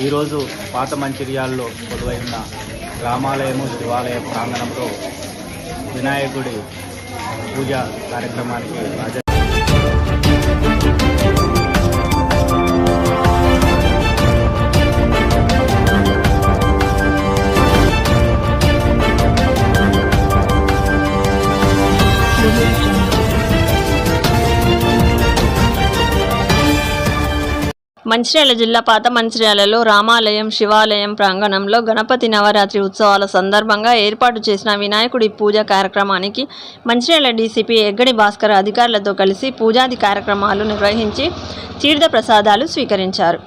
ఈరోజు పాత మంచిర్యాలలో కొలువైన రామాలయము శివాలయ ప్రాంగణంలో వినాయకుడి పూజ కార్యక్రమానికి హాజరు మంచిర్యాల జిల్లా పాత మంచిర్యాలలో రామాలయం శివాలయం ప్రాంగణంలో గణపతి నవరాత్రి ఉత్సవాల సందర్భంగా ఏర్పాటు చేసిన వినాయకుడి పూజ కార్యక్రమానికి మంచిర్యాల డీసీపీ ఎగ్గడి భాస్కర్ అధికారులతో కలిసి పూజాది కార్యక్రమాలు నిర్వహించి తీర్థ ప్రసాదాలు స్వీకరించారు.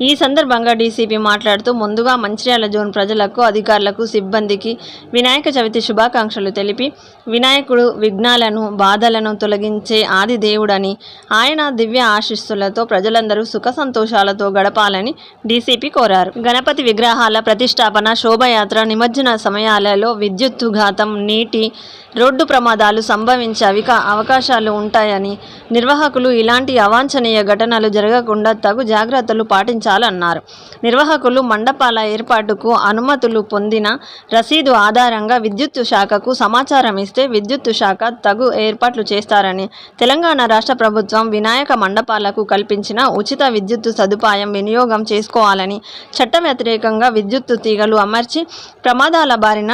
ఈ సందర్భంగా డీసీపీ మాట్లాడుతూ ముందుగా మంచిర్యాల జోన్ ప్రజలకు అధికారులకు సిబ్బందికి వినాయక చవితి శుభాకాంక్షలు తెలిపి వినాయకుడు విఘ్నాలను బాధలను తొలగించే ఆది దేవుడని ఆయన దివ్య ఆశీస్సులతో ప్రజలందరూ సుఖ సంతోషాలతో గడపాలని డీసీపీ కోరారు. గణపతి విగ్రహాల ప్రతిష్టాపన శోభయాత్ర నిమజ్జన సమయాలలో విద్యుత్తు ఘాతం నీటి రోడ్డు ప్రమాదాలు సంభవించే అవిక అవకాశాలు ఉంటాయని నిర్వాహకులు ఇలాంటి అవాంఛనీయ ఘటనలు జరగకుండా తగు జాగ్రత్తలు పాటించాలన్నారు నిర్వాహకులు మండపాల ఏర్పాటుకు అనుమతులు పొందిన రసీదు ఆధారంగా విద్యుత్తు శాఖకు సమాచారం ఇస్తే విద్యుత్తు శాఖ తగు ఏర్పాట్లు చేస్తారని తెలంగాణ రాష్ట్ర ప్రభుత్వం వినాయక మండపాలకు కల్పించిన ఉచిత విద్యుత్తు సదుపాయం వినియోగం చేసుకోవాలని చట్ట వ్యతిరేకంగా విద్యుత్తు తీగలు అమర్చి ప్రమాదాల బారిన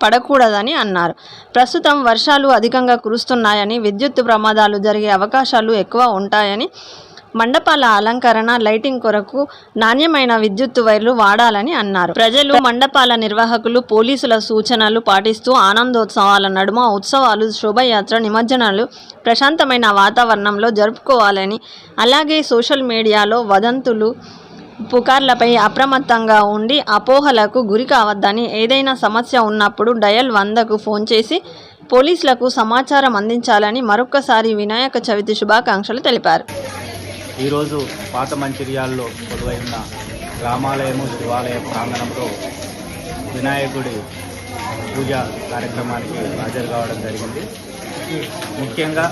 పడకూడదని అన్నారు. ప్రస్తుతం వర్షాలు అధికంగా కురుస్తున్నాయని విద్యుత్ ప్రమాదాలు జరిగే అవకాశాలు ఎక్కువ ఉంటాయని మండపాల అలంకరణ లైటింగ్ కొరకు నాణ్యమైన విద్యుత్ వైర్లు వాడాలని అన్నారు. ప్రజలు మండపాల నిర్వాహకులు పోలీసుల సూచనలు పాటిస్తూ ఆనందోత్సవాల నడుమ ఉత్సవాలు శోభయాత్ర నిమజ్జనాలు ప్రశాంతమైన వాతావరణంలో జరుపుకోవాలని అలాగే సోషల్ మీడియాలో వదంతులు పుకార్లపై అప్రమత్తంగా ఉండి అపోహలకు గురి కావద్దని ఏదైనా సమస్య ఉన్నప్పుడు డయల్ వందకు ఫోన్ చేసి పోలీసులకు సమాచారం అందించాలని మరొక్కసారి వినాయక చవితి శుభాకాంక్షలు తెలిపారు. ఈరోజు పాత మంచిర్యాల్లో కొలువైన రామాలయము శివాలయ ప్రాంగణంలో వినాయకుడి పూజ కార్యక్రమానికి హాజరు కావడం జరిగింది. ముఖ్యంగా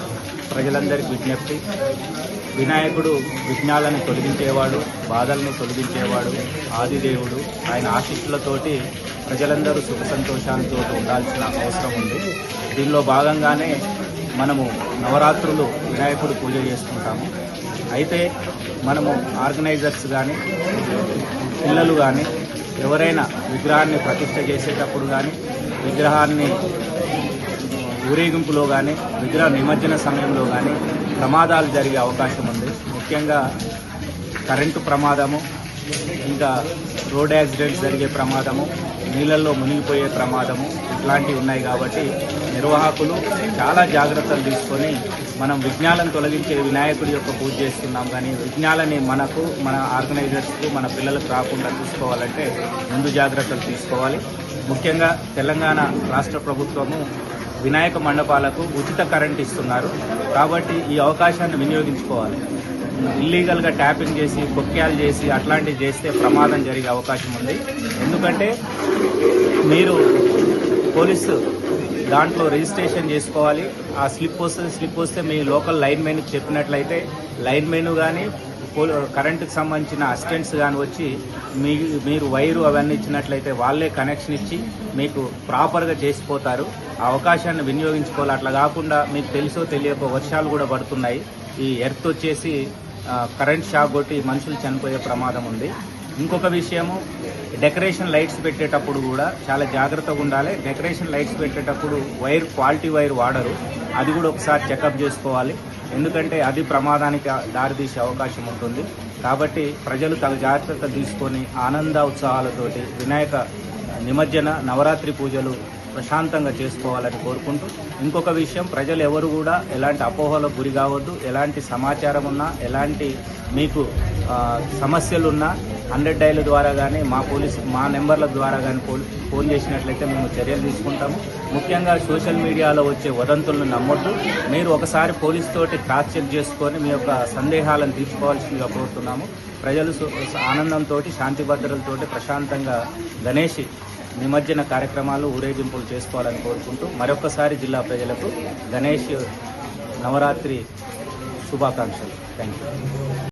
ప్రజలందరికీ విజ్ఞప్తి వినాయకుడు విఘ్నాలను తొలగించేవాడు బాధలను తొలగించేవాడు ఆదిదేవుడు. ఆయన ఆశీస్సులతోటి ప్రజలందరూ సుఖ సంతోషాలతో ఉండాల్సిన అవసరం ఉంది. దీనిలో భాగంగానే మనము నవరాత్రులు వినాయకుడు పూజ చేసుకుంటాము. అయితే మనము ఆర్గనైజర్స్ కానీ పిల్లలు కానీ ఎవరైనా విగ్రహాన్ని ప్రతిష్ట చేసేటప్పుడు కానీ విగ్రహాన్ని ఊరేగింపులో కానీ విగ్రహ నిమజ్జన సమయంలో కానీ ప్రమాదాలు జరిగే అవకాశం ఉంది. ముఖ్యంగా కరెంటు ప్రమాదము ఇంకా రోడ్ యాక్సిడెంట్స్ జరిగే ప్రమాదము నీళ్ళల్లో మునిగిపోయే ప్రమాదము ఇట్లాంటివి ఉన్నాయి కాబట్టి నిర్వాహకులు చాలా జాగ్రత్తలు తీసుకొని మనం విజ్ఞానం తొలగించే వినాయకుడి యొక్క పూజ చేస్తున్నాం. కానీ విజ్ఞాలని మనకు మన ఆర్గనైజర్స్కు మన పిల్లలకు రాకుండా చూసుకోవాలంటే ముందు జాగ్రత్తలు తీసుకోవాలి. ముఖ్యంగా తెలంగాణ రాష్ట్ర ప్రభుత్వము వినాయక మండపాలకు ఉచిత కరెంట్ ఇస్తున్నారు. కాబట్టి ఈ అవకాశాన్ని వినియోగించుకోవాలి. ఇల్లీగల్గా ట్యాపింగ్ చేసి కొక్యాలు చేసి అట్లాంటివి చేస్తే ప్రమాదం జరిగే అవకాశం ఉంది. ఎందుకంటే మీరు పోలీసు దాంట్లో రిజిస్ట్రేషన్ చేసుకోవాలి. ఆ స్లిప్ వస్తుంది స్లిప్ వస్తే మీ లోకల్ లైన్ మెన్కి చెప్పినట్లయితే లైన్ మెయిన్ కానీ కరెంటుకి సంబంధించిన అసిస్టెంట్స్ కానీ వచ్చి మీ మీరు వైరు అవన్నీ ఇచ్చినట్లయితే వాళ్ళే కనెక్షన్ ఇచ్చి మీకు ప్రాపర్గా చేసిపోతారు. ఆ అవకాశాన్ని వినియోగించుకోవాలి. అట్లా కాకుండా మీకు తెలుసో తెలియకో వర్షాలు కూడా పడుతున్నాయి. ఈ ఎర్త్ వచ్చేసి కరెంట్ షాక్ కొట్టి మనుషులు చనిపోయే ప్రమాదం ఉంది. ఇంకొక విషయము డెకరేషన్ లైట్స్ పెట్టేటప్పుడు కూడా చాలా జాగ్రత్తగా ఉండాలి. డెకరేషన్ లైట్స్ పెట్టేటప్పుడు వైర్ క్వాలిటీ వైర్ వాడరు. అది కూడా ఒకసారి చెకప్ చేసుకోవాలి. ఎందుకంటే అది ప్రమాదానికి దారితీసే అవకాశం ఉంటుంది. కాబట్టి ప్రజలు తగు జాగ్రత్త తీసుకొని ఆనంద ఉత్సాహాలతోటి వినాయక నిమజ్జన నవరాత్రి పూజలు ప్రశాంతంగా చేసుకోవాలని కోరుకుంటూ ఇంకొక విషయం ప్రజలు ఎవరు కూడా ఎలాంటి అపోహలకు గురి కావద్దు. ఎలాంటి సమాచారం ఉన్నా ఎలాంటి మీకు సమస్యలున్నా హండ్రెడ్ డైల్ ద్వారా కానీ మా పోలీస్ మా నెంబర్ల ద్వారా కానీ ఫోన్ చేసినట్లయితే మేము చర్యలు తీసుకుంటాము. ముఖ్యంగా సోషల్ మీడియాలో వచ్చే వదంతులను నమ్మొద్దు. మీరు ఒకసారి పోలీస్ తోటి క్రాస్ చెక్ చేసుకొని మీ యొక్క సందేహాలను తీర్చుకోవాల్సిందిగా కోరుతున్నాము. ప్రజలు సు- ఆనందంతో శాంతి భద్రతలతో ప్రశాంతంగా గణేష్ నిమజ్జన కార్యక్రమాలు ఊరేగింపులు చేసుకోవాలని కోరుకుంటూ మరొకసారి జిల్లా ప్రజలకు గణేష్ నవరాత్రి శుభాకాంక్షలు. Thank you